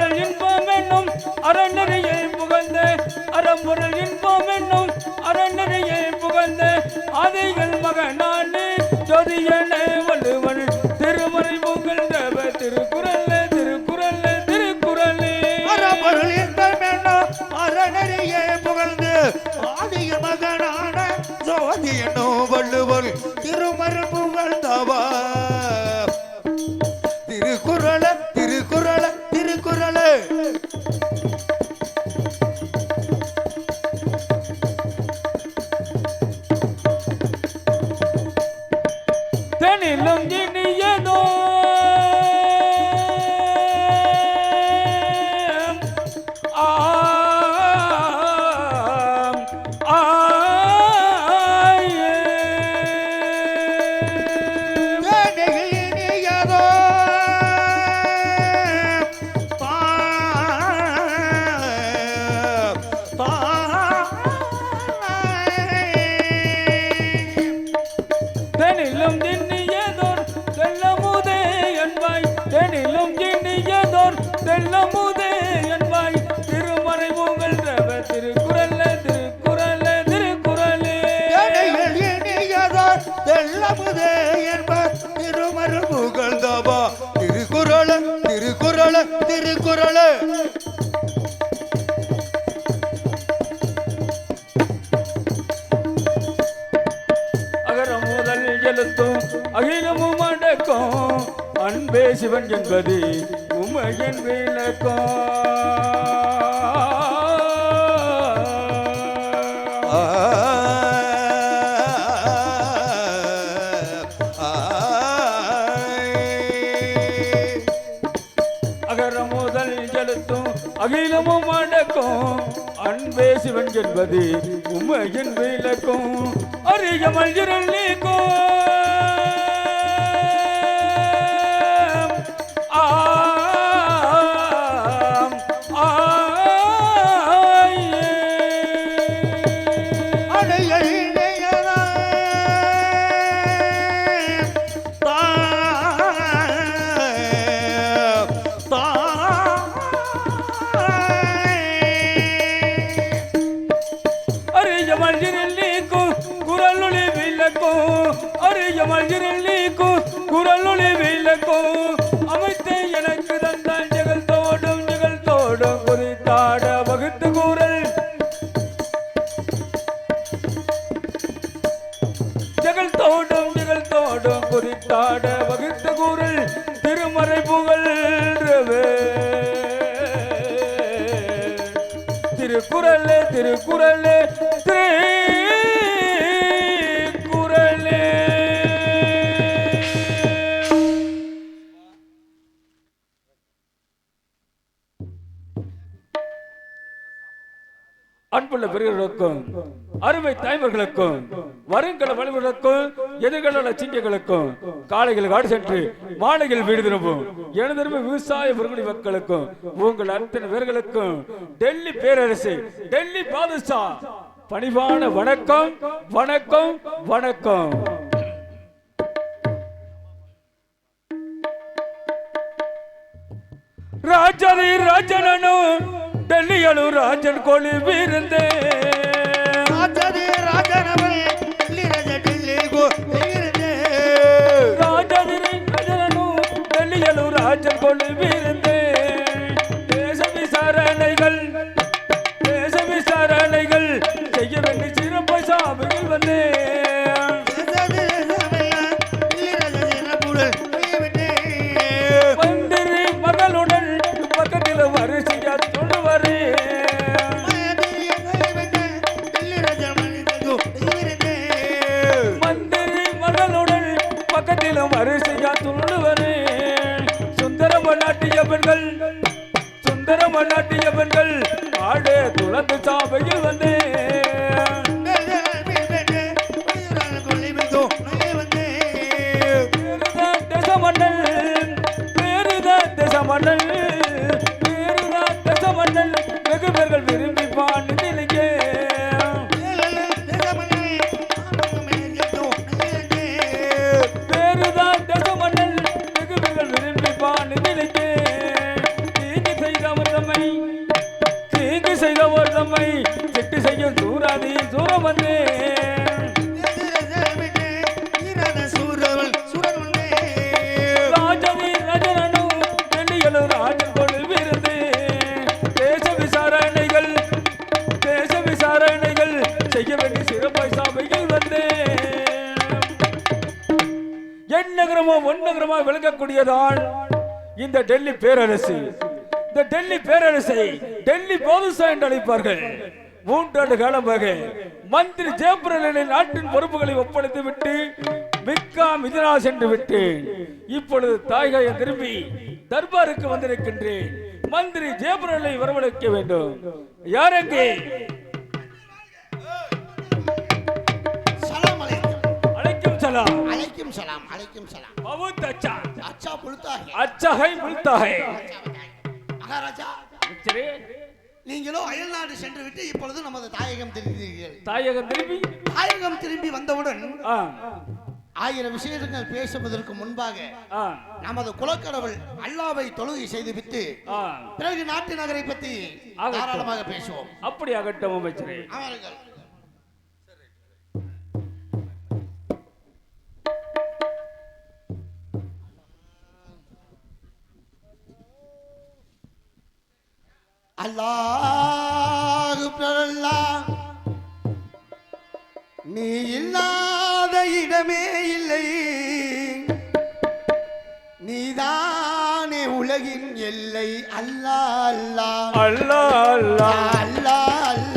அறமுறை இன்பம் என்னும் அறநிறையில் புகழ்ந்த அறமுறை இன்பம் என்னும் அறநிறையில் புகழ்ந்த அதைகள் மகனானே ஜோதியனே இறைவன் என்பது உமையன் விளக்கம். அகிலமும் அடக்கும். அன்பே சிவன் என்பது உமையின் விளக்கும். அறிய மல்கிறல் நீக்கும். குரலே திருக்குறளே குரலே அன்புள்ள பெரியவர்களுக்கும் அருமை தாய்மர்களுக்கும் வருங்கால வலிவர்களுக்கும் எதிர்கால சிங்கங்களுக்கும் காலைகள் காடு சென்று மாலைகள் வீடு திரும்பும் எனதருமை விவசாய பெருங்குடி மக்களுக்கும் உங்கள் அத்தனை பேர்களுக்கும் டெல்லி பேரரசு டெல்லி பாதுஷா பணிவான வணக்கம் வணக்கம் வணக்கம். ராஜாதி ராஜனனும் டெல்லியலு ராஜன் கோழி வீரந்தே பொழுவிருந்த மலர் துதிக்க வேண்டிய சிறப்பாய் சாமிகள் வந்தேன் என் நகரமோ ஒன் நகரமோ விளங்கக்கூடியதால் இந்த டெல்லி பேரரசு இந்த டெல்லி பேரரசை டெல்லி போதுசா என்று அழைப்பார்கள் மூன்றாண்டு காலமாக மந்திரி ஜெயபிரலினை நாட்டின் பொறுப்புகளை ஒப்படைத்து விட்டு மிக்கா மிதினா சென்று விட்டு இப்பொழுது தாய்காய திரும்பி தர்பாருக்கு வந்திருக்கின்றேன். மந்திரி ஜெயபிரலை வரவழைக்க வேண்டும். யாரெங்கே அலைக்கும் சலாம் அலைக்கும் சலாம். பவுத் அச்சா. அச்சா புழுத்தாகி. அச்சகை முல்தகை மகாராஜா சரி. நீங்களோ அயல்நாடு சென்று விட்டு இப்பொழுது நமது தாயகம் திரும்புகிறீர்கள். தாயகம் திரும்பி? தாயகம் திரும்பி வந்தவுடன் ஆயிரம் விஷயங்கள் பேசுவதற்கு முன்பாக நமது குலக்கடவுள் அல்லாவை தொழுகை செய்துவிட்டு ஆ. பிறகு நாட்டு நகரை பற்றி ஆகட்டும். தாராளமாக பேசுவோம். அப்படி ஆகட்டும் அமைச்சரே. அமருங்கள் அல்லாஹு நீ இல்லாத இடமே இல்லை. நீதானே உலகின் எல்லை. அல்லாஹ் அல்லாஹ் அல்லா அல்லா. அல்லாஹ்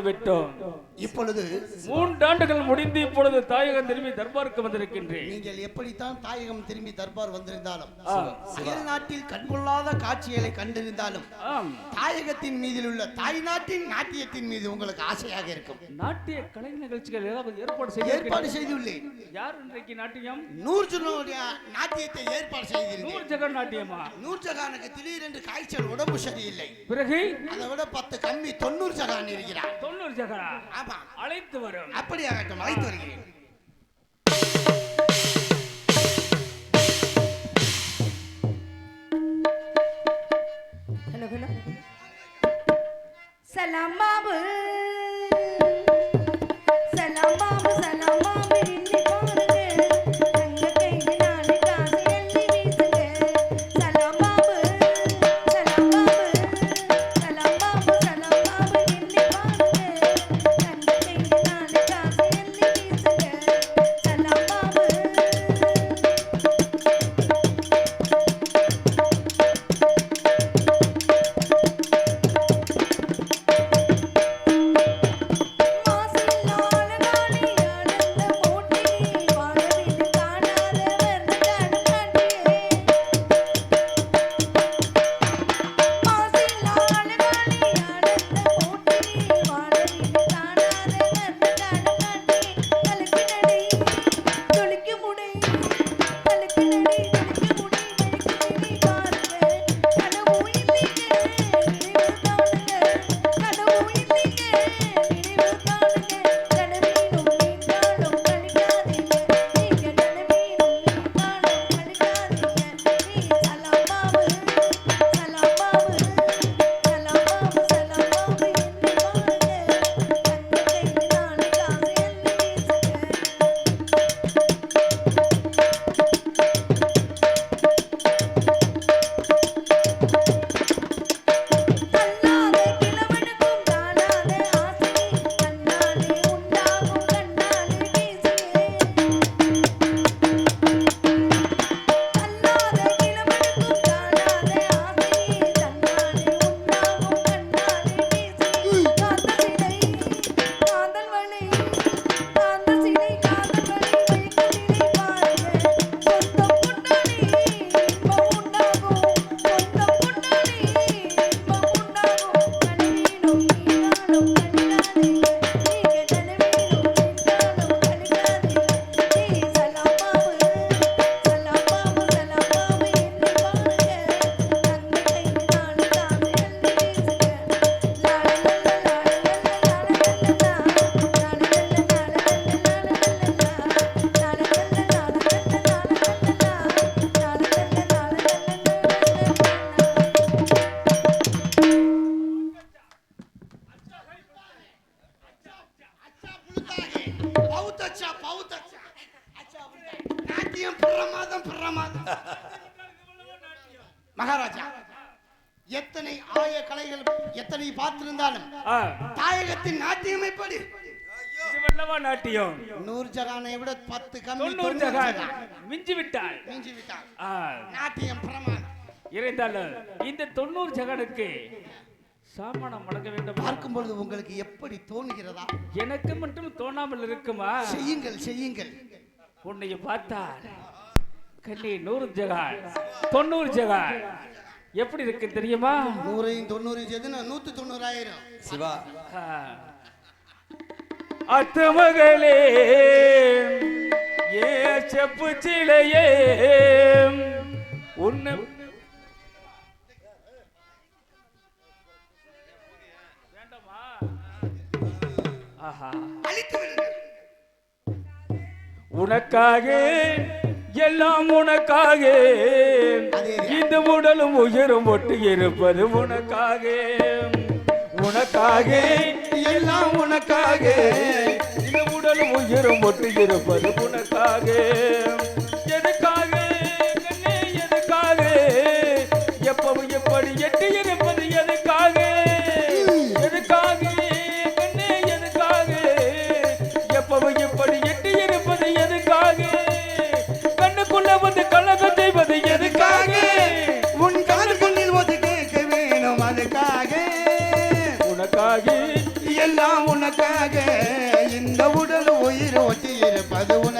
விட்டோம். இப்பொழுது மூன்றாண்டுகள் முடிந்து இப்பொழுது தாயகம் திரும்பி தர்பாருக்கு வந்திருக்கின்றேன். நீங்கள் எப்படித்தான் தாயகம் திரும்பி தர்பார் வந்திருந்தாலும். அயல் நாட்டில் கண்கொள்ளாத காட்சிகளை கண்டிருந்தாலும் தாயகத்தின் மீதில் உள்ள தாய் நாட்டின் நாட்டியத்தின் மீது உங்களுக்கு ஆசையாக இருக்கும். நாட்டிய கலை நிகழ்ச்சிகள் ஏதாவது ஏற்பாடு செய்ய ஏற்பாடு செய்துள்ளேன். யார் இன்றைக்கு நாட்டியம்? நூர்ஜனுடைய நாட்டியத்தை ஏற்பாடு செய்திருந்தேன் நூறு ஜெகன் நாட்டியமா? நூர்ஜகானுக்கு திடீரென்று காய்ச்சல் உடம்பு சரியில்லை. பிறகு? அதை விட பத்து கம்மி தொண்ணூறு ஜகான் இருக்கிறார். தொண்ணூறு ஜெகனா? ஆமா அழைத்து வரும். அப்படியாகட்டும் அழைத்து வருகிறேன். அச்சா, அப்படிதான். நாட்டியம் பிரமாதம் பிரமாதம். மகாராஜா எத்தனை ஆய கலைகள் எத்தனை பார்த்திருந்தாலும் தாயகத்தின் நாட்டியம் எப்படி? நாட்டியம்? நூறு ஜகானை விட பத்து கம்மி தொண்ணூறு ஜகான். மிஞ்சி விட்டாள் மிஞ்சி விட்டார் ஆ, நாட்டியம் பிரமாதம். இருந்தாலும் இந்த தொண்ணூறு ஜகானுக்கு சாமானம் வழங்க வேண்டும். பார்க்கும் பொழுது உங்களுக்கு எப்படி தோணுகிறதா எனக்கு மட்டும் தோணாமல் இருக்குமா? செய்யுங்கள் செய்யுங்கள். உன்னைய பார்த்தால் கண்ணி நூறு ஜகான் தொண்ணூறு ஜகான் எப்படி இருக்கு தெரியுமா? நூறையும் தொண்ணூறையும் சேர்த்து நூத்தி தொண்ணூறாயிரம். சிவா. அத்து மகளே ஏ செப்பு சிலையே உன்னை உனக்காக எல்லாம் உனக்காக. இந்த உடலும் உயிரும் ஒட்டி இருப்பது உனக்காக. உனக்காக எல்லாம் உனக்காக. இந்த உடலும் உயிரும் ஒட்டி இருப்பது உனக்காக. ஒட்டி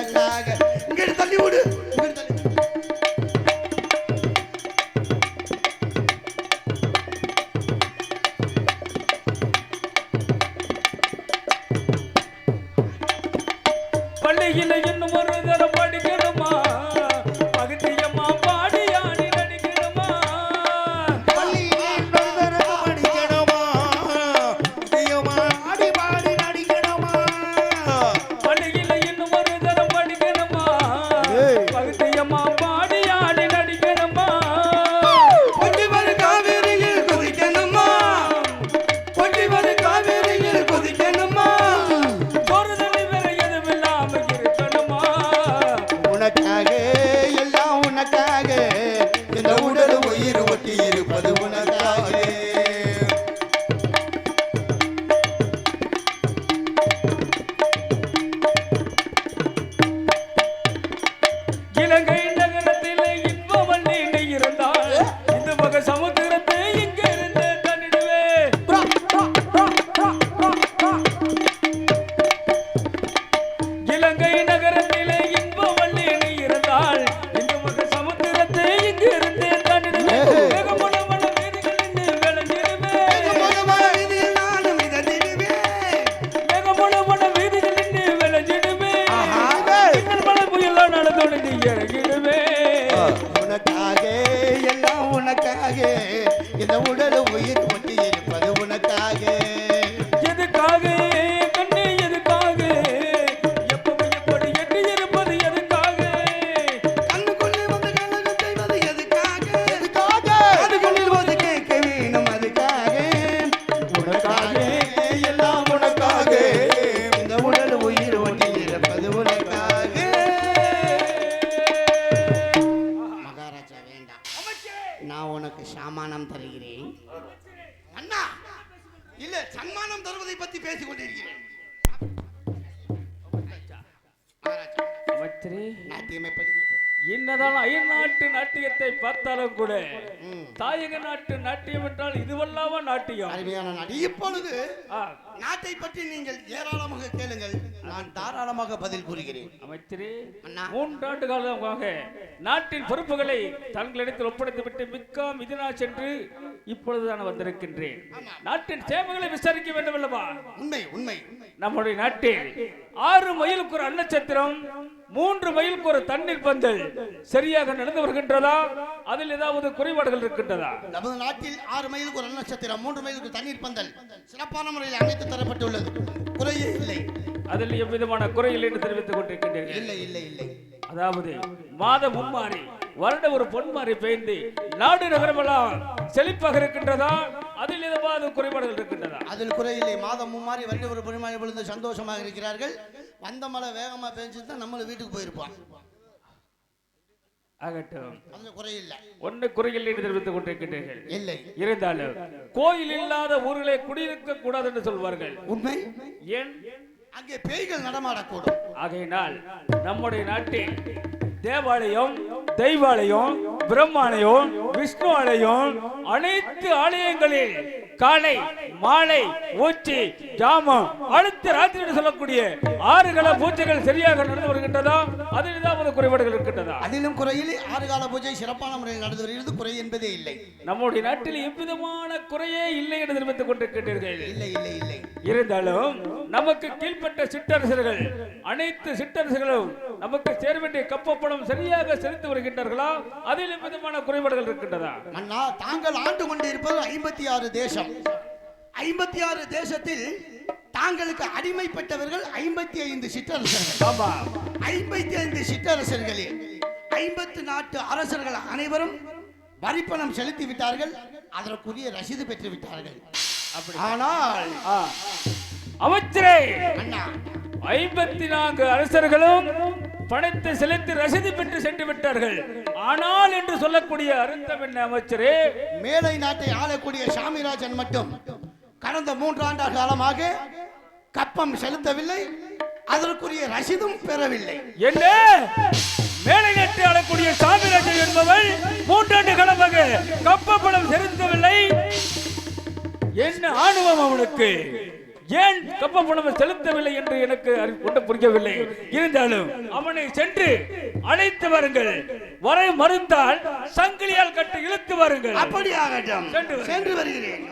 தாயக நாட்டு நாட்டியம் என்றால் இதுவல்லாம நாட்டியம்? அருமையான நாடு. இப்பொழுது நாட்டை பற்றி நீங்கள் ஏராளமாக கேளுங்கள். நான் தாராளமாக பதில் கூறுகிறேன். அமைச்சரே. மூன்றாண்டு காலமாக நாட்டின் பொறுப்புகளை தங்களிடத்தில் ஒப்படைத்து விட்டு மிக்க மிதினா சென்று இப்பொழுது நான் வந்திருக்கின்றேன் நாட்டின் சேவைகளை விசாரிக்க வேண்டும் அல்லவா? உண்மை உண்மை. நம்முடைய நாட்டில் ஆறு மைலுக்கு ஒரு அன்னச்சத்திரம் மூன்று மைலுக்கு ஒரு தண்ணீர் பந்தல் சரியாக நடந்து வருகின்றதா? அதில் ஏதாவது குறைபாடுகள் இருக்கின்றதா? நமது நாட்டில் ஆறு மைலுக்கு ஒரு நட்சத்திரம் மூன்று மைலுக்கு தண்ணீர் பந்தல் சிறப்பான முறையில் அமைத்து தரப்பட்டுள்ளது. குறையே இல்லை. அதில் எவ்விதமான குறைகள் என்று தெரிவித்துக் கொண்டிருக்கின்றீர்கள். இல்லை இல்லை இல்லை. அதாவது மாதம் மும்மாறி வருட ஒரு பொன்மாறி பெய்ந்து நாடு நகரமெல்லாம் செழிப்பாக இருக்கின்றதா? அதில் ஏதாவது குறைபாடுகள் இருக்கின்றதா? அதில் குறையில்லை மாதம் மும்மாறி வருட ஒரு பெருமாள் பொழுது சந்தோஷமாக இருக்கிறார்கள். வந்த மழை வேகமா பெஞ்சு தான் நம்மள வீட்டுக்கு போயிருப்பான் ஒன்று குறையில் தெரிவித்துக் கொண்டிருக்கின்றீர்கள். இல்லை. இருந்தாலும் கோயில் இல்லாத ஊர்களே குடியிருக்க கூடாது என்று சொல்வார்கள். உண்மை? ஏன்? அங்கே பேய்கள் நடமாடக்கூடும். ஆகையினால் நம்முடைய நாட்டில் தேவாலயம் தெய்வாலயம் பிரம்மாலயம் விஷ்ணு ஆலயம் அனைத்து ஆலயங்களில் காலை மாலை உச்சி ஜாமம். அடுத்த ராத்திரி சொல்லக்கூடிய ஆறு கால பூஜைகள் சரியாக நடந்து வருகின்றதா? அதில் ஏதாவது குறைபாடுகள் இருக்கின்றதா? அதிலும் குறையில் ஆறு கால பூஜை சிறப்பான முறையில் நடந்து வருகிறது. குறை என்பதே இல்லை. நம்முடைய நாட்டில் எவ்விதமான குறையே இல்லை என்று தெரிவித்துக் கொண்டிருக்கின்றீர்கள். இல்லை இல்லை இல்லை. இருந்தாலும் நமக்கு கீழ்ப்பட்ட சிற்றரசர்கள் அனைத்து சிற்றரசர்களும் நமக்கு சேர வேண்டிய கப்பப்பணம் சரியாக செலுத்தி வருகின்றார்களா? அதில் விதமான குறைபாடுகள் இருக்கின்றதா? மன்னா தாங்கள் ஆண்டு கொண்டிருப்பது ஐம்பத்தி ஆறு தேசம். ஐம்பத்தி ஆறு தேசத்தில் தாங்களுக்கு அடிமைப்பட்டவர்கள் ஐம்பத்தி ஐந்து சிற்றரசர்கள். ஆமா. ஐம்பத்தி ஐந்து சிற்றரசர்களில் ஐம்பத்து நாட்டு அரசர்கள் அனைவரும் வரிப்பணம் செலுத்தி விட்டார்கள். அதற்குரிய ரசீது பெற்று விட்டார்கள். ஆனால். அமைச்சரே அண்ணா. ஐம்பத்தி நான்கு அரசர்களும் பணத்தை செலுத்தி ரசீது பெற்று சென்று விட்டார்கள். ஆனால் என்று சொல்லக்கூடிய அருந்தம் என்ன அமைச்சரே? மேலை நாட்டை ஆளக்கூடிய சாமிராஜன் மட்டும் கடந்த மூன்றாண்டு காலமாக கப்பம் செலுத்தவில்லை அதற்குரிய ரசீதும் பெறவில்லை. என்ன? மேலை நட்டு ஆளக்கூடிய சாமிராஜன் என்பவள் மூன்றாண்டு காலமாக கப்ப பணம் செலுத்தவில்லை. என்ன ஆணுவம் அவனுக்கு ஏன் கப்ப பணம் செலுத்தவில்லை என்று எனக்கு ஒன்றும் புரியவில்லை. இருந்தாலும் அவனை சென்று அழைத்து வாருங்கள். வரை மறுத்தால் சங்கிலியால் கட்டி இழுத்து வாருங்கள். அப்படியாகட்டும். சென்று வரு. சென்று வருகிறேன்.